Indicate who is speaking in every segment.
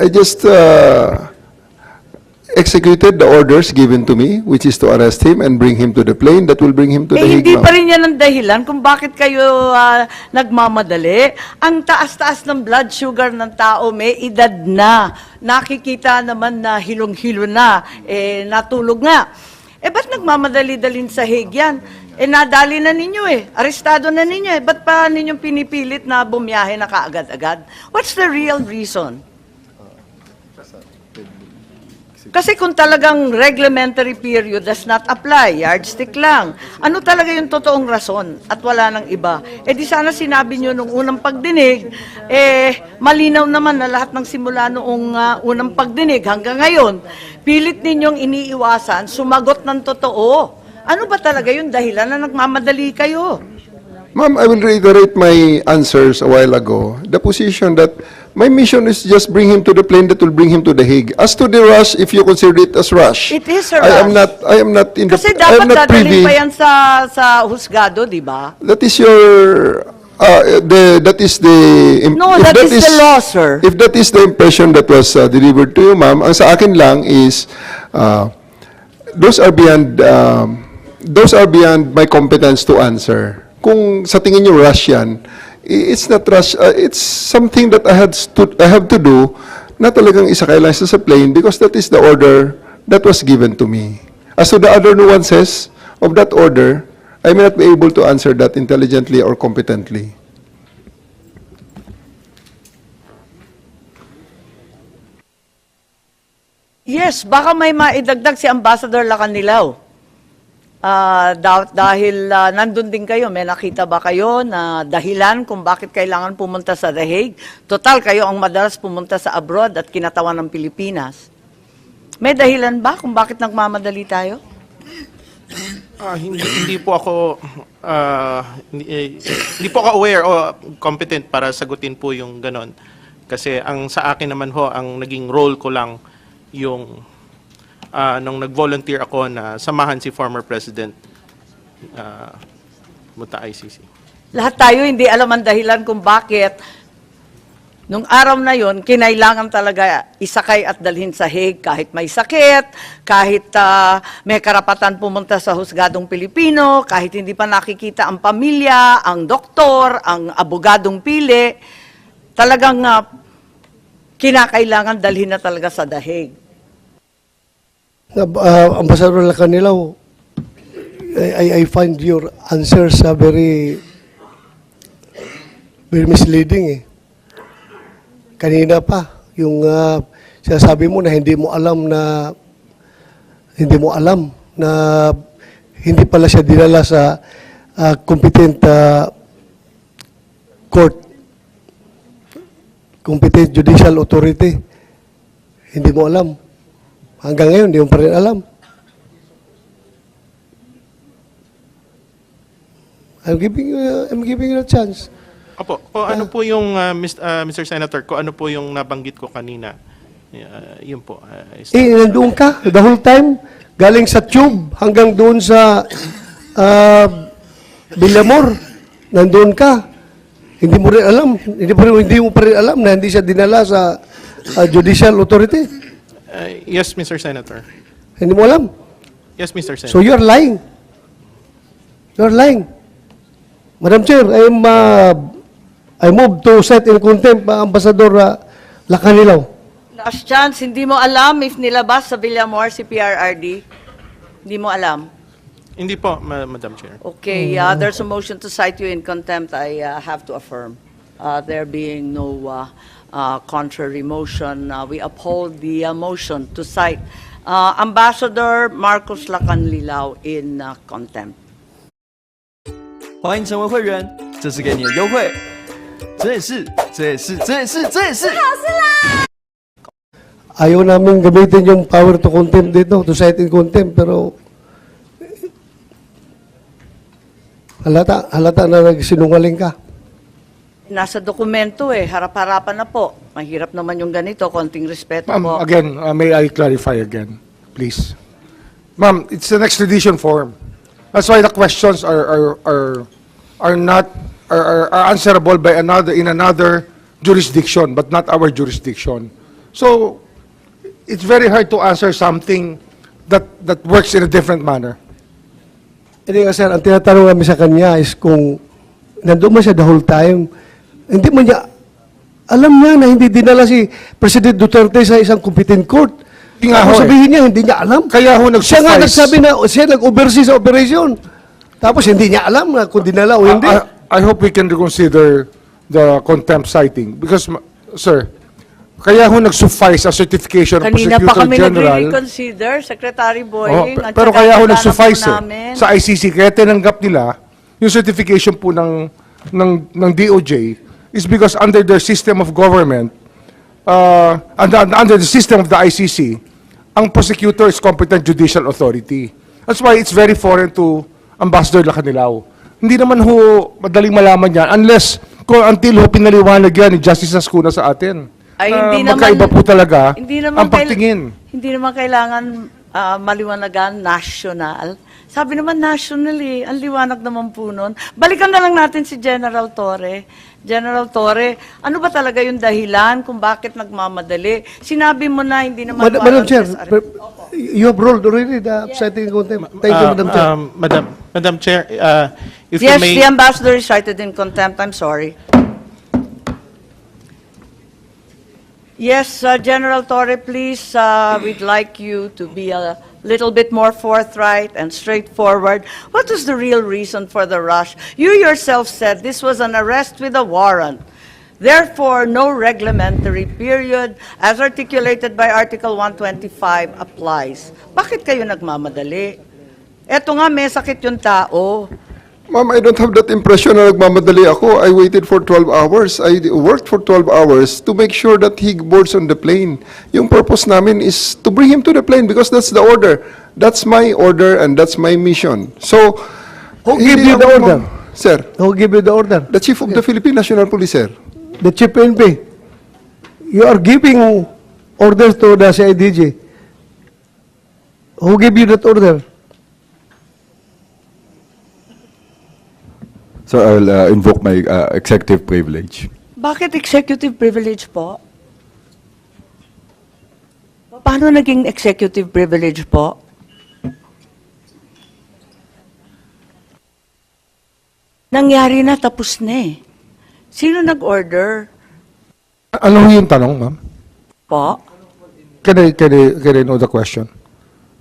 Speaker 1: I just uh, executed the orders given to me, which is to arrest him and bring him to the plane that will bring him to the
Speaker 2: Eh,
Speaker 1: Hague.
Speaker 2: hindi pa rin yan ang dahilan kung bakit kayo ah, nagmamadali. Ang taas-taas ng blood sugar ng tao, may edad na. Nakikita naman na hilong-hilo na. Eh, natulog nga. Eh, ba't nagmamadali-dalin sa Hague yan? Eh, nadali na ninyo eh. Arestado na ninyo eh. Ba't pa ninyong pinipilit na bumiyahe na kaagad-agad? What's the real reason? Kasi kung talagang reglementary period does not apply, yardstick lang, ano talaga yung totoong rason at wala nang iba? Eh di sana sinabi nyo nung unang pagdinig, eh malinaw naman na lahat ng simula noong ah, unang pagdinig hanggang ngayon, pilit ninyong iniiwasan, sumagot ng totoo. Ano ba talaga yung dahilan na nagmamadali kayo?
Speaker 1: Ma'am, I will reiterate my answers a while ago. The position that my mission is just bring him to the plane that will bring him to the Hague. As to the rush, if you consider it as rush,
Speaker 2: It is a
Speaker 1: I am
Speaker 2: rush.
Speaker 1: not. I am not in
Speaker 2: Kasi
Speaker 1: the. I am
Speaker 2: dapat dadalhin pa yan sa, sa husgado, di ba?
Speaker 1: That is your. Uh, the that is the.
Speaker 2: No,
Speaker 1: if
Speaker 2: that is the law, sir.
Speaker 1: If that is the impression that was uh, delivered to you, ma'am, ang sa akin lang is, uh, those are beyond, um, those are beyond my competence to answer. Kung sa tingin niyo rush it's not rush, uh, it's something that I had to, I have to do na talagang isakay siya sa plane because that is the order that was given to me. As to the other nuances of that order, I may not be able to answer that intelligently or competently.
Speaker 2: Yes, baka may maidagdag si Ambassador Lacanilaw. Da- dahil ah, nandun din kayo, may nakita ba kayo na dahilan kung bakit kailangan pumunta sa The Hague? Total, kayo ang madalas pumunta sa abroad at kinatawan ng Pilipinas. May dahilan ba kung bakit nagmamadali tayo?
Speaker 3: Ah, hindi, hindi po ako ah, hindi, eh, hindi po ako aware o competent para sagutin po yung ganon. Kasi ang sa akin naman ho, ang naging role ko lang yung ah, nung nag-volunteer ako na samahan si former President uh, Muta ICC.
Speaker 2: Lahat tayo hindi alam ang dahilan kung bakit nung araw na yon kinailangan talaga isakay at dalhin sa Hague kahit may sakit, kahit ah, may karapatan pumunta sa husgadong Pilipino, kahit hindi pa nakikita ang pamilya, ang doktor, ang abogadong pili, talagang ah, kinakailangan dalhin na talaga sa The Hague.
Speaker 4: Uh, Ambassador Lacanilaw, I, I, I find your answers uh, very very misleading eh. Kanina pa, yung uh, sinasabi mo na hindi mo alam na hindi mo alam na hindi pala siya dinala sa uh, competent uh, court, competent judicial authority. Hindi mo alam. Hanggang ngayon, hindi mo pa rin alam. I'm giving you, a- I'm giving you a chance.
Speaker 3: Opo, kung ano po yung ah, Mis- ah, Mr. Senator, kung ano po yung nabanggit ko kanina. ah, yun po. ah, is-
Speaker 4: Eh, nandoon ka the whole time, galing sa tube hanggang doon sa uh, Villamor. Nandoon ka. Hindi mo rin alam, hindi, rin, hindi mo pa rin alam na hindi siya dinala sa uh, judicial authority.
Speaker 3: Ah, yes, Mr. Senator.
Speaker 4: Hindi mo alam.
Speaker 3: Yes, Mr. Senator.
Speaker 4: So you're lying. You're lying. Madam Chair, I'm, uh, I move to set in contempt uh, Ambassador uh, Lacanilaw.
Speaker 2: Last chance, hindi mo alam if nilabas sa Villamor si PRRD? Hindi mo alam?
Speaker 3: Hindi po, Ma- Madam Chair.
Speaker 2: Okay, uh, there's a motion to cite you in contempt. I uh, have to affirm. Uh, There being no uh, uh, contrary motion, uh, we uphold the uh, motion to cite uh, Ambassador Marcos Lacanlilao in uh, contempt.
Speaker 5: 欢迎成为会员，这是给你的优惠。这也是，这也是，这也是，这也是。
Speaker 4: Ayaw namin gamitin yung power to contempt dito, to cite in contempt, pero halata, halata na nagsinungaling ka.
Speaker 2: Nasa dokumento eh, harap-harapan na po. Mahirap naman yung ganito, konting respeto
Speaker 6: Ma'am,
Speaker 2: po.
Speaker 6: again, uh, may I clarify again, please? Ma'am, it's an extradition form. That's why the questions are, are, are, are not, are, are- are answerable by another, in another jurisdiction, but not our jurisdiction. So, it's very hard to answer something that, that works in a different manner.
Speaker 4: Hindi nga sir, ang tinatanong namin sa kanya is kung nandun man siya the whole time, hindi mo niya, alam niya na hindi dinala si President Duterte sa isang competent court.
Speaker 6: Hindi nga ho eh.
Speaker 4: sabihin niya, hindi niya alam.
Speaker 6: Kaya ho
Speaker 4: Siya nga
Speaker 6: nag-suffice.
Speaker 4: nagsabi na siya nag-oversee sa operation. Tapos hindi niya alam na kung dinala o hindi.
Speaker 6: I, I hope we can reconsider the contempt citing because, sir, kaya ho nag-suffice a certification of
Speaker 2: Kanina pa
Speaker 6: Prosecutor
Speaker 2: kami
Speaker 6: General.
Speaker 2: nagre-reconsider, Secretary
Speaker 6: Oh,
Speaker 2: Boying. at
Speaker 6: pero kaya ho nag-suffice eh.
Speaker 2: namin.
Speaker 6: Sa ICC, kaya tinanggap nila yung certification po ng, ng, ng DOJ is because under their system of government, uh, under, under the system of the ICC, ang prosecutor is competent judicial authority. That's why it's very foreign to Ambassador Lacanilao. Hindi naman ho madaling malaman yan unless kung until ho pinaliwanag yan ni Justice Ascuna sa atin.
Speaker 2: Ay,
Speaker 6: na
Speaker 2: hindi naman-
Speaker 6: magkaiba po talaga
Speaker 2: hindi naman
Speaker 6: ang pagtingin.
Speaker 2: hindi naman kailangan ah, maliwanagan national. Sabi naman nationally, ang liwanag naman po nun. Balikan na lang natin si General Torre. General Torre, ano ba talaga yung dahilan kung bakit nagmamadali? Sinabi mo na hindi naman
Speaker 4: Madam, Madam Chair, you have ruled already the citing contempt. Thank you,
Speaker 3: Uh,
Speaker 4: Madam Chair.
Speaker 3: um, Madam, Madam Chair, uh, if
Speaker 2: Yes,
Speaker 3: you may...
Speaker 2: the ambassador is cited in contempt. I'm sorry. Yes, uh, General Torre, please, uh, we'd like you to be a little bit more forthright and straightforward. What was the real reason for the rush? You yourself said this was an arrest with a warrant. Therefore, no reglementary period as articulated by Article 125 applies. Bakit kayo nagmamadali? Eto nga, may sakit yung tao.
Speaker 1: Ma'am, I don't have that impression na nagmamadali ako. I waited for 12 hours. I worked for 12 hours to make sure that he boards on the plane. Yung purpose namin is to bring him to the plane because that's the order. That's my order and that's my mission. So,
Speaker 4: Who gave you the order?
Speaker 1: Sir,
Speaker 4: Who give you the order?
Speaker 1: the Chief of the Philippine National Police, sir.
Speaker 4: The Chief PNP. You are giving orders to the CIDG. Who gave you that order?
Speaker 7: So I'll uh, invoke my uh, executive privilege.
Speaker 2: Bakit executive privilege po? Paano naging executive privilege po? Nangyari na, tapos na eh. Sino nag-order
Speaker 6: Ano yung tanong, ma'am?
Speaker 2: po?
Speaker 6: Can I, can I, can I know the question?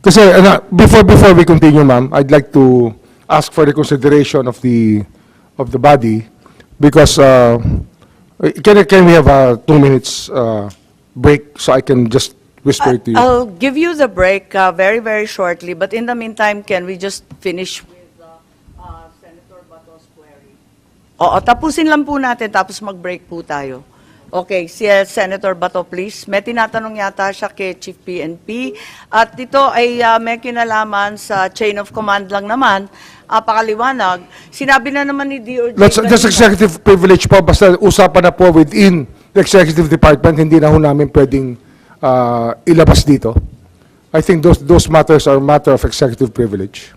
Speaker 6: Kasi, ano, before, before we continue, ma'am, I'd like to ask for the consideration of the, of the body, because, uh, can, can we have a two minutes, uh, break, so I can just whisper to you?
Speaker 2: I'll give you the break uh, very, very shortly, but in the meantime, can we just finish with uh, uh, Senator Bato's query? Oo, tapusin lang po natin, tapos mag-break po tayo. Okay, si uh, Senator Bato, please. May tinatanong yata siya kay Chief PNP. At ito ay uh, may kinalaman sa chain of command lang naman, uh, pakaliwanag. Sinabi na naman ni DOJ...
Speaker 6: That's
Speaker 2: kanina-
Speaker 6: executive privilege po, basta usapan na po within the executive department, hindi na ho namin pwedeng uh, ilabas dito. I think those, those matters are matter of executive privilege.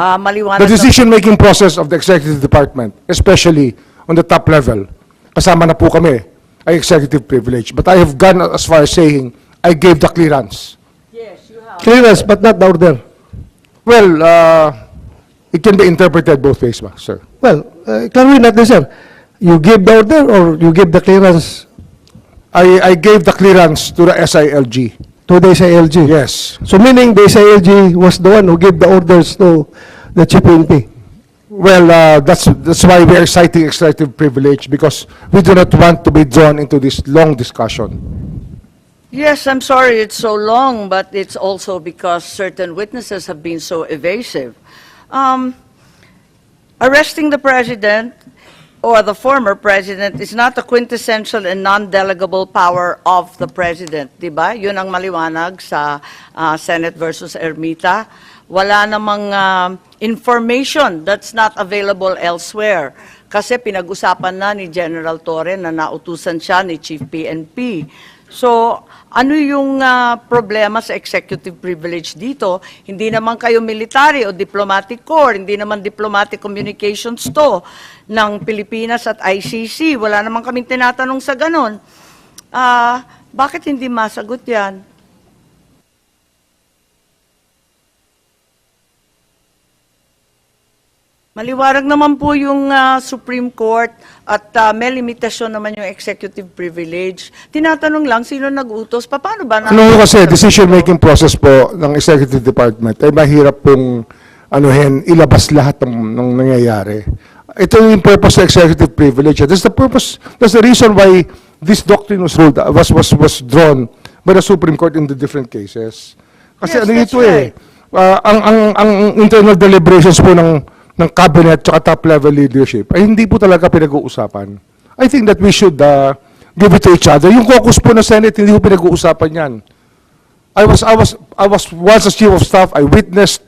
Speaker 2: Ah, maliwanag
Speaker 6: The decision-making process of the executive department, especially on the top level, kasama na po kami, ay executive privilege. But I have gone as far as saying, I gave the clearance.
Speaker 4: Clearance, but not the order.
Speaker 6: Well, uh, it can be interpreted both ways, sir.
Speaker 4: Well, uh, klaruhin natin, sir. You give the order or you give the clearance
Speaker 6: I, I gave the clearance to the SILG.
Speaker 4: to the SILG?
Speaker 6: Yes.
Speaker 4: So meaning the SILG was the one who gave the orders to the Chief PNP?
Speaker 6: Well, uh, that's, that's why we are citing executive privilege, because we do not want to be drawn into this long discussion.
Speaker 2: Yes, I'm sorry it's so long, but it's also because certain witnesses have been so evasive. Um, arresting the president or the former president is not a quintessential and non-delegable power of the president, di ba? Yun ang maliwanag sa ah, Senate versus Ermita. Wala namang ah, information that's not available elsewhere. Kasi pinag-usapan na ni General Torre na nautusan siya ni Chief PNP. So, ano yung ah, problema sa executive privilege dito? Hindi naman kayo military o diplomatic corps, hindi naman diplomatic communications to ng Pilipinas at ICC. Wala naman kaming tinatanong sa ganon. Ah, bakit hindi masagot yan? Maliwarag naman po yung ah, Supreme Court at ah, may limitasyon naman yung executive privilege. Tinatanong lang, sino nag-utos? Pa- Paano ba? na-
Speaker 6: Ano kasi, decision-making process po ng Executive Department ay mahirap pong anuhin, ilabas lahat ng, ng nangyayari. Ito yung purpose ng executive privilege. That's the purpose, that's the reason why this doctrine was ruled, was, was, was drawn by the Supreme Court in the different cases. Kasi
Speaker 2: Yes,
Speaker 6: ano ito eh, ah, ang, ang, ang internal deliberations po ng, ng cabinet at top level leadership ay hindi po talaga pinag-uusapan. I think that we should ah, give it to each other. Yung caucus po ng Senate, hindi po pinag-uusapan yan. I was I was I was once as chief of staff. I witnessed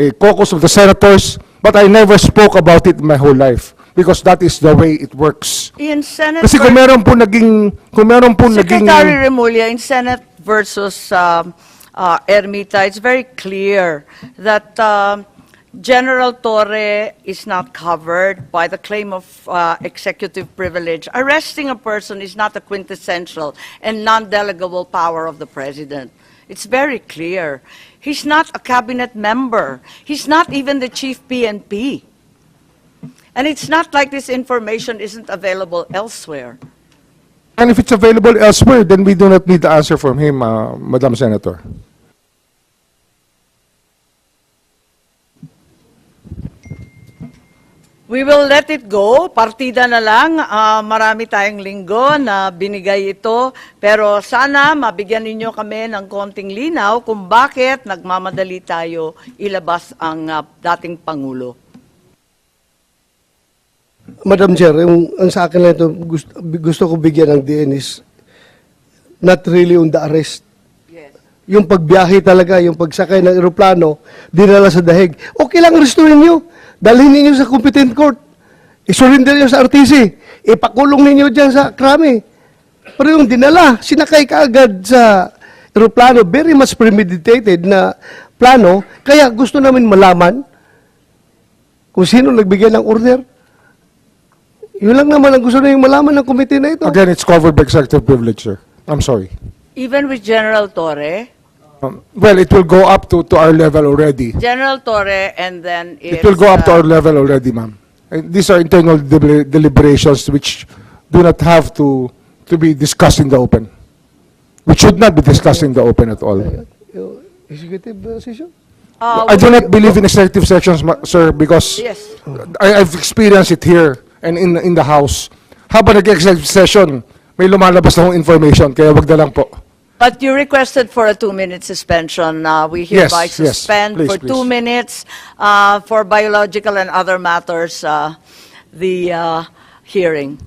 Speaker 6: a caucus of the senators, but I never spoke about it my whole life because that is the way it works.
Speaker 2: In Senate
Speaker 6: Kasi kung meron po naging kung meron po naging
Speaker 2: Secretary Remulla, in Senate versus um, uh, Ermita, it's very clear that um, General Torre is not covered by the claim of uh, executive privilege. Arresting a person is not a quintessential and non-delegable power of the president. It's very clear. He's not a cabinet member. He's not even the chief PNP. And it's not like this information isn't available elsewhere.
Speaker 6: and if it's available elsewhere, then we do not need the answer from him, uh, Madam Senator.
Speaker 2: We will let it go. Partida na lang. Ah, marami tayong linggo na binigay ito. Pero sana mabigyan ninyo kami ng konting linaw kung bakit nagmamadali tayo ilabas ang ah, dating Pangulo.
Speaker 4: Madam Chair, yung, ang sa akin lang ito, gusto, gusto ko bigyan ng DN is not really on the arrest. Yung pagbiyahe talaga, yung pagsakay ng eroplano, dinala sa dahig. Okay lang restuhin nyo. Dalhin ninyo sa competent court. Isurrender nyo sa RTC. Ipakulong ninyo dyan sa krami. Pero yung dinala, sinakay ka agad sa eroplano, very much premeditated na plano. Kaya gusto namin malaman kung sino nagbigay ng order. Yun lang naman ang gusto namin malaman ng committee na ito.
Speaker 6: Again, it's covered by executive privilege, sir. I'm sorry.
Speaker 2: Even with General Torre,
Speaker 6: Um, well, it will go up to, to our level already.
Speaker 2: General Torre and then
Speaker 6: It
Speaker 2: it's,
Speaker 6: will go up to our level already, ma'am. And these are internal deli- deliberations which do not have to, to be discussed in the open. Which should not be discussed in the open at all.
Speaker 4: Yung Executive uh, session?
Speaker 2: ah,
Speaker 6: I do not believe in executive sections, ma- sir, because
Speaker 2: Yes.
Speaker 6: I, I've experienced it here and in, in the House. Habang nag-executive session, may lumalabas na akong information, kaya wag na lang po.
Speaker 2: But you requested for a two-minute suspension. Uh, We
Speaker 6: Yes,
Speaker 2: hereby
Speaker 6: yes.
Speaker 2: suspend
Speaker 6: Please,
Speaker 2: for two
Speaker 6: please.
Speaker 2: minutes uh, for biological and other matters, uh, the uh, hearing.